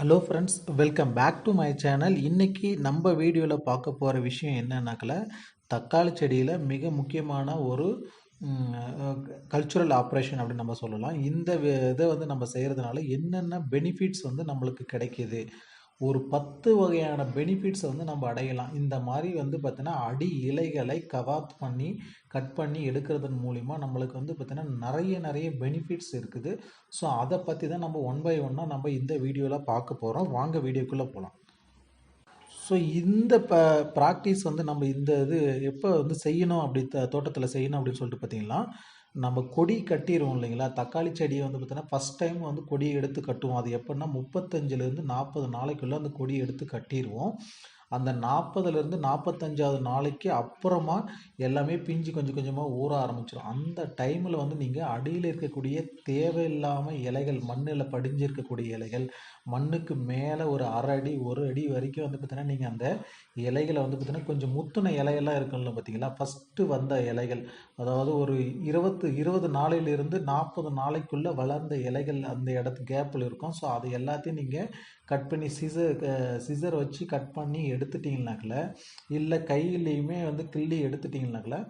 Hello friends welcome back to my channel இன்றைக்கி நம்ம வீடியோவில் பார்க்க போகிற விஷயம் என்னன்னாக்கல தக்காளி செடியில் மிக முக்கியமான ஒரு கல்ச்சுரல் ஆப்ரேஷன் அப்படின்னு நம்ம சொல்லலாம். இந்த இதை வந்து நம்ம செய்கிறதுனால என்னென்ன பெனிஃபிட்ஸ் வந்து நம்மளுக்கு கிடைக்கிது? ஒரு பத்து வகையான பெனிஃபிட்ஸை வந்து நம்ம அடையலாம். இந்த மாதிரி வந்து பார்த்தீங்கன்னா அடி இலைகளை கவாத் பண்ணி கட் பண்ணி எடுக்கிறதன் மூலிமா நம்மளுக்கு வந்து பார்த்திங்கன்னா நிறைய நிறைய பெனிஃபிட்ஸ் இருக்குது. ஸோ அதை பற்றி தான் நம்ம ஒன் பை ஒன்னாக நம்ம இந்த வீடியோவில் பார்க்க போகிறோம் வாங்க வீடியோக்குள்ளே போகலாம் ஸோ இந்த ப ப்ராக்டிஸ் வந்து நம்ம இந்த இது எப்போ வந்து செய்யணும் அப்படி த தோட்டத்தில் செய்யணும் அப்படின்னு சொல்லிட்டு பார்த்தீங்கன்னா நம்ம கொடி கட்டிடுவோம் இல்லைங்களா? தக்காளி செடியை வந்து பார்த்தீங்கன்னா ஃபஸ்ட் டைம் வந்து கொடியை எடுத்து கட்டுவோம். அது எப்படின்னா முப்பத்தஞ்சுலேருந்து நாற்பது நாளைக்குள்ளே அந்த கொடியை எடுத்து கட்டிடுவோம் அந்த நாற்பதுலேருந்து நாற்பத்தஞ்சாவது நாளைக்கு அப்புறமா எல்லாமே பிஞ்சு கொஞ்சம் கொஞ்சமாக ஊற ஆரம்பிச்சிடும் அந்த டைமில் வந்து நீங்கள் அடியில் இருக்கக்கூடிய தேவையில்லாமல் இலைகள் மண்ணில் படிஞ்சு இருக்கக்கூடிய இலைகள் மண்ணுக்கு மேலே ஒரு அரை அடி ஒரு அடி வரைக்கும் வந்து பார்த்தீங்கன்னா நீங்கள் அந்த இலைகளை வந்து பார்த்தீங்கன்னா கொஞ்சம் முத்துன இலையெல்லாம் இருக்குல்ல பார்த்தீங்களா ஃபஸ்ட்டு வந்த இலைகள். அதாவது ஒரு இருபத்து இருபது நாளையிலிருந்து நாற்பது நாளைக்குள்ளே வளர்ந்த இலைகள் அந்த இடத்து கேப்பில் இருக்கும். ஸோ அது எல்லாத்தையும் நீங்கள் கட் பண்ணி சிசர் சிசர் வச்சு கட் பண்ணி எடுத்துட்டிங்கனாக்கில் இல்லை கையிலையுமே வந்து கிள்ளி எடுத்துட்டிங்கனாக்கில்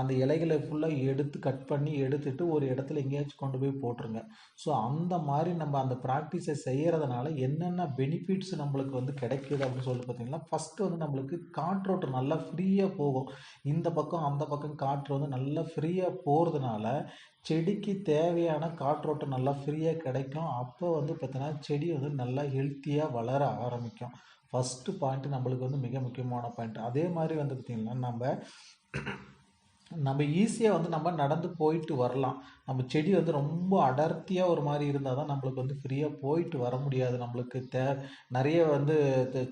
அந்த இலைகளை ஃபுல்லாக எடுத்து கட் பண்ணி எடுத்துட்டு ஒரு இடத்துல எங்கேயாச்சும் கொண்டு போய் போட்டுருங்க. ஸோ அந்த மாதிரி நம்ம அந்த ப்ராக்டிஸை செய்கிறதுனால என்னென்ன பெனிஃபிட்ஸ் நம்மளுக்கு வந்து கிடைக்கிது அப்படின்னு சொல்லி பார்த்தீங்கன்னா ஃபஸ்ட்டு வந்து நம்மளுக்கு காற்றோட்டம் நல்லா ஃப்ரீயாக போகும். இந்த பக்கம் அந்த பக்கம் காற்று வந்து நல்லா ஃப்ரீயாக போகிறதுனால செடிக்கு தேவையான காற்றோட்டம் நல்லா ஃப்ரீயாக கிடைக்கும். அப்போ வந்து பார்த்தீங்கன்னா செடி வந்து நல்லா ஹெல்த்தியாக வளர ஆரம்பிக்கும். ஃபஸ்ட்டு பாயிண்ட் நம்மளுக்கு வந்து மிக முக்கியமான பாயிண்ட் அதே மாதிரி வந்து பார்த்திங்கன்னா நம்ம நம்ம ஈஸியாக வந்து நம்ம நடந்து போயிட்டு வரலாம். நம்ம செடி வந்து ரொம்ப அடர்த்தியாக ஒரு மாதிரி இருந்தால் தான் நம்மளுக்கு வந்து ஃப்ரீயாக போயிட்டு வர முடியாது. நம்மளுக்கு தே நிறைய வந்து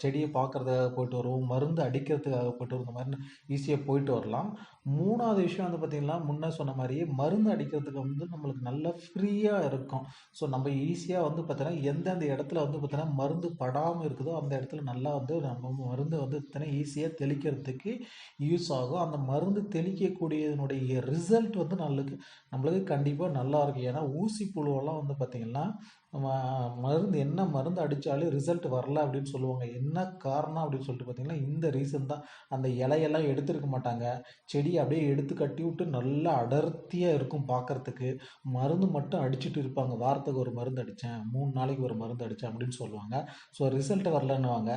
செடியை பார்க்குறதுக்காக போயிட்டு வருவோம். மருந்து அடிக்கிறதுக்காக போயிட்டு வரும் இந்த மாதிரி ஈஸியாக போயிட்டு வரலாம். மூணாவது விஷயம் வந்து பார்த்திங்கன்னா முன்னே சொன்ன மாதிரியே மருந்து அடிக்கிறதுக்கு வந்து நம்மளுக்கு நல்லா ஃப்ரீயாக இருக்கும். ஸோ நம்ம ஈஸியாக வந்து பார்த்திங்கன்னா எந்தெந்த இடத்துல வந்து பார்த்தீங்கன்னா மருந்து படாமல் இருக்குதோ அந்த இடத்துல நல்லா வந்து நம்ம மருந்து வந்து பார்த்தீங்கன்னா ஈஸியாக தெளிக்கிறதுக்கு யூஸ் ஆகும். அந்த மருந்து தெளிக்கக்கூடியதனுடைய ரிசல்ட் வந்து நம்மளுக்கு நம்மளுக்கு கண்டிப்பாக நல்லா இருக்கும். ஏன்னா ஊசி புழுவெல்லாம் வந்து பார்த்திங்கன்னா மருந்து என்ன மருந்து அடித்தாலும் ரிசல்ட் வரல அப்படின்னு சொல்லுவாங்க. என்ன காரணம் அப்படின்னு சொல்லிட்டு பார்த்தீங்கன்னா இந்த ரீசன் தான். அந்த இலையெல்லாம் எடுத்திருக்க மாட்டாங்க. செடி அப்படியே எடுத்து கட்டி விட்டு நல்லா அடர்த்தியாக இருக்கும் பார்க்குறதுக்கு மருந்து மட்டும் அடிச்சுட்டு இருப்பாங்க. வாரத்துக்கு ஒரு மருந்து அடித்தேன் மூணு நாளைக்கு ஒரு மருந்து அடித்தேன் அப்படின்னு சொல்லுவாங்க. ஸோ ரிசல்ட் வரலன்னுவாங்க.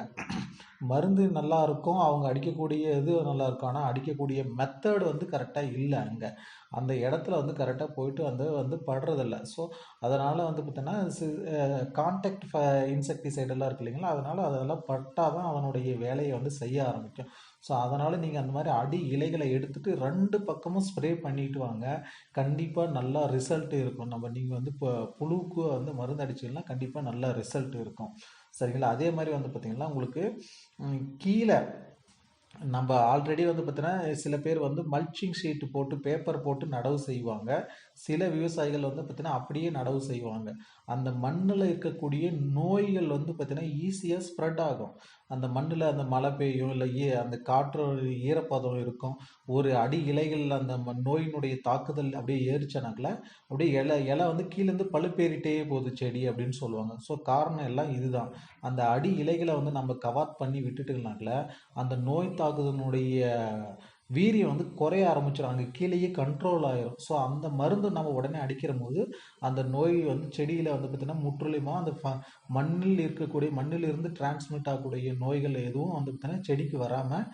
மருந்து நல்லா இருக்கும். அவங்க அடிக்கக்கூடிய இது நல்லா இருக்கும். ஆனால் அடிக்கக்கூடிய மெத்தட் வந்து கரெக்டாக இல்லை அங்கே. அந்த இடத்துல வந்து கரெக்டாக போயிட்டு வந்து வந்து படுறதில்ல. ஸோ அதனால் வந்து பார்த்தோன்னா கான்டாக்ட் இன்செக்டிசைடெல்லாம் இருக்கு இல்லைங்களா? அதனால் அதெல்லாம் பட்டால் தான் அதனுடைய வேலையை வந்து செய்ய ஆரம்பிக்கும். ஸோ அதனால் நீங்கள் அந்த மாதிரி அடி இலைகளை எடுத்துகிட்டு ரெண்டு பக்கமும் ஸ்ப்ரே பண்ணிட்டு வாங்க. கண்டிப்பாக நல்லா ரிசல்ட் இருக்கும். நம்ம நீங்கள் வந்து இப்போ புழுக்கு வந்து மருந்து அடிச்சிங்கன்னா கண்டிப்பாக நல்லா ரிசல்ட் இருக்கும். சரிங்களா? அதே மாதிரி வந்து பார்த்திங்கன்னா உங்களுக்கு கீழே நம்ம ஆல்ரெடி வந்து பார்த்தீங்கன்னா சில பேர் வந்து மல்ச்சிங் ஷீட் போட்டு பேப்பர் போட்டு நடவு செய்வாங்க. சில விவசாயிகள் வந்து பார்த்தீங்கன்னா அப்படியே நடவு செய்வாங்க. அந்த மண்ணில் இருக்கக்கூடிய நோய்கள் வந்து பார்த்தீங்கன்னா ஈஸியாக ஸ்ப்ரெட் ஆகும். அந்த மண்ணில் அந்த மழை பெய்யும் இல்லை ஈ அந்த காற்று ஈரப்பதம் இருக்கும். ஒரு அடி இலைகள் அந்த ம- நோயினுடைய தாக்குதல் அப்படியே ஏறிச்சனாக்கில் அப்படியே இலை இலை வந்து கீழேருந்து பழுப்பேறிட்டே போகுது செடி அப்படின்னு சொல்லுவாங்க. ஸோ காரணம் எல்லாம் இதுதான். அந்த அடி இலைகளை வந்து நம்ம கவாத் பண்ணி விட்டுட்டுனாக்கில் அந்த நோய் தாக்குதலினுடைய வீரியம் வந்து குறைய ஆரம்பிச்சிடும் அங்கே கீழேயே கண்ட்ரோல் ஆயிரும். ஸோ அந்த மருந்து நம்ம உடனே அடிக்கிற போது அந்த நோய் வந்து செடியில் வந்து பார்த்திங்கன்னா முற்றிலுமா அந்த ஃப- மண்ணில் இருக்கக்கூடிய மண்ணில் இருந்து டிரான்ஸ்மிட் ஆகக்கூடிய நோய்கள் எதுவும் வந்து பார்த்திங்கன்னா செடிக்கு வராமல்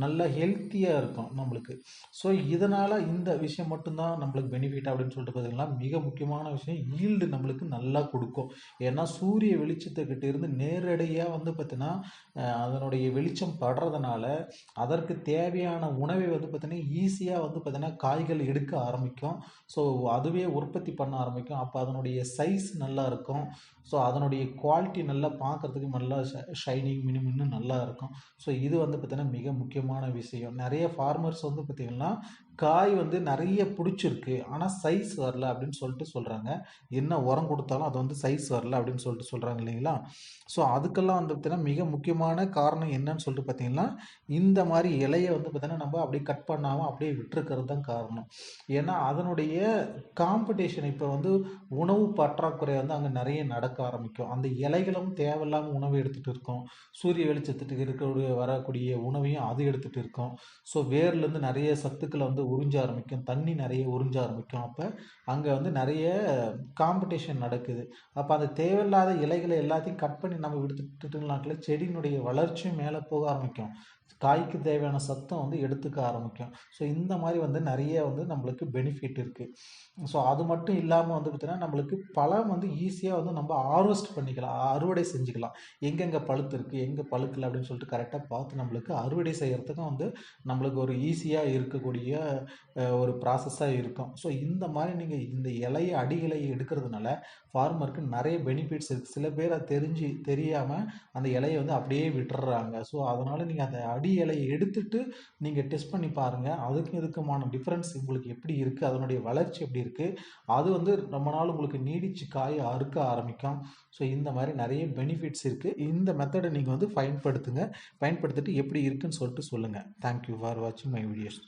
நல்ல ஹெல்த்தியாக இருக்கும் நம்மளுக்கு. ஸோ இதனால் இந்த விஷயம் மட்டும்தான் நம்மளுக்கு பெனிஃபிட் அப்படின்னு சொல்லிட்டு பார்த்தீங்கன்னா மிக முக்கியமான விஷயம் ஈல்டு நம்மளுக்கு நல்லா கொடுக்கும். ஏன்னா சூரிய வெளிச்சத்துக்கிட்ட இருந்து நேரடியாக வந்து பார்த்தீங்கன்னா அதனுடைய வெளிச்சம் படுறதுனால அதற்கு தேவையான உணவு வந்து பார்த்திங்கன்னா ஈஸியாக வந்து பார்த்திங்கன்னா காய்கள் எடுக்க ஆரம்பிக்கும். ஸோ அதுவே உற்பத்தி பண்ண ஆரம்பிக்கும். அப்போ அதனுடைய சைஸ் நல்லா இருக்கும். ஸோ அதனுடைய குவாலிட்டி நல்லா பார்க்கறதுக்கு நல்லா ஷைனிங் மினிமின்னு நல்லா இருக்கும். ஸோ இது வந்து பார்த்திங்கன்னா மிக முக்கியமான விஷயம். நிறைய ஃபார்மர்ஸ் வந்து பார்த்திங்கன்னா காய் வந்து நிறைய பிடிச்சிருக்கு. ஆனால் சைஸ் வரல அப்படின்னு சொல்லிட்டு சொல்கிறாங்க என்ன உரம் கொடுத்தாலும் அது வந்து சைஸ் வரல அப்படின்னு சொல்லிட்டு சொல்கிறாங்க இல்லைங்களா? ஸோ அதுக்கெல்லாம் வந்து பார்த்தீங்கன்னா மிக முக்கியமான காரணம் என்னன்னு சொல்லிட்டு பார்த்தீங்கன்னா இந்த மாதிரி இலையை வந்து பார்த்திங்கன்னா நம்ம அப்படியே கட் பண்ணாமல் அப்படியே விட்டுருக்கிறது தான் காரணம். ஏன்னா அதனுடைய காம்படிஷன் இப்போ வந்து உணவு பற்றாக்குறை வந்து அங்கே நிறைய நடக்க ஆரம்பிக்கும். அந்த இலைகளும் தேவையில்லாமல் உணவு எடுத்துகிட்டு இருக்கும். சூரிய வெளிச்சத்துக்கு இருக்கக்கூடிய வரக்கூடிய உணவையும் அது எடுத்துகிட்டு இருக்கும். ஸோ வேர்லேருந்து நிறைய சத்துக்களை வந்து உறிஞ்ச ஆரம்பிக்கும் தண்ணி நிறைய உறிஞ்ச ஆரம்பிக்கும். அப்போ அங்கே வந்து நிறைய காம்படிஷன் நடக்குது. அப்போ அந்த தேவையில்லாத இலைகளை எல்லாத்தையும் கட் பண்ணி நம்ம விடுத்துட்டுனாக்கில் செடியினுடைய வளர்ச்சியும் மேலே போக ஆரம்பிக்கும். காய்க்கு தேவையான சத்தம் வந்து எடுத்துக்க ஆரம்பிக்கும். ஸோ இந்த மாதிரி வந்து நிறைய வந்து நம்மளுக்கு பெனிஃபிட் இருக்குது ஸோ அது மட்டும் இல்லாமல் வந்து பார்த்திங்கன்னா நம்மளுக்கு பழம் வந்து ஈஸியாக வந்து நம்ம ஹார்வெஸ்ட் பண்ணிக்கலாம். அறுவடை செஞ்சுக்கலாம். எங்கெங்கே பழுத்து இருக்குது எங்கே பழுக்கலை அப்படின்னு சொல்லிட்டு கரெக்டாக பார்த்து நம்மளுக்கு அறுவடை செய்கிறதுக்கும் வந்து நம்மளுக்கு ஒரு ஈஸியாக இருக்கக்கூடிய ஒரு ப்ராசஸாக இருக்கும். ஸோ இந்த மாதிரி நீங்கள் இந்த இலையை அடி இலையை எடுக்கிறதுனால ஃபார்மருக்கு நிறைய பெனிஃபிட்ஸ் இருக்குது சில பேர் அது தெரிஞ்சு தெரியாமல் அந்த இலையை வந்து அப்படியே விட்டுறாங்க. ஸோ அதனால் நீங்கள் அந்த அடி இலையை எடுத்துட்டு நீங்கள் டெஸ்ட் பண்ணி பாருங்கள் அதுக்கும் இதுக்குமான டிஃப்ரென்ஸ் உங்களுக்கு எப்படி இருக்குது அதனுடைய வளர்ச்சி எப்படி இருக்குது அது வந்து ரொம்ப நாள் உங்களுக்கு நீடிச்சு காய அறுக்க ஆரம்பிக்கும். ஸோ இந்த மாதிரி நிறைய பெனிஃபிட்ஸ் இருக்குது இந்த மெத்தடை நீங்கள் வந்து பயன்படுத்துங்க. பயன்படுத்திட்டு எப்படி இருக்குன்னு சொல்லிட்டு சொல்லுங்கள் தேங்க்யூ ஃபார் வாட்சிங் மை வீடியோஸ்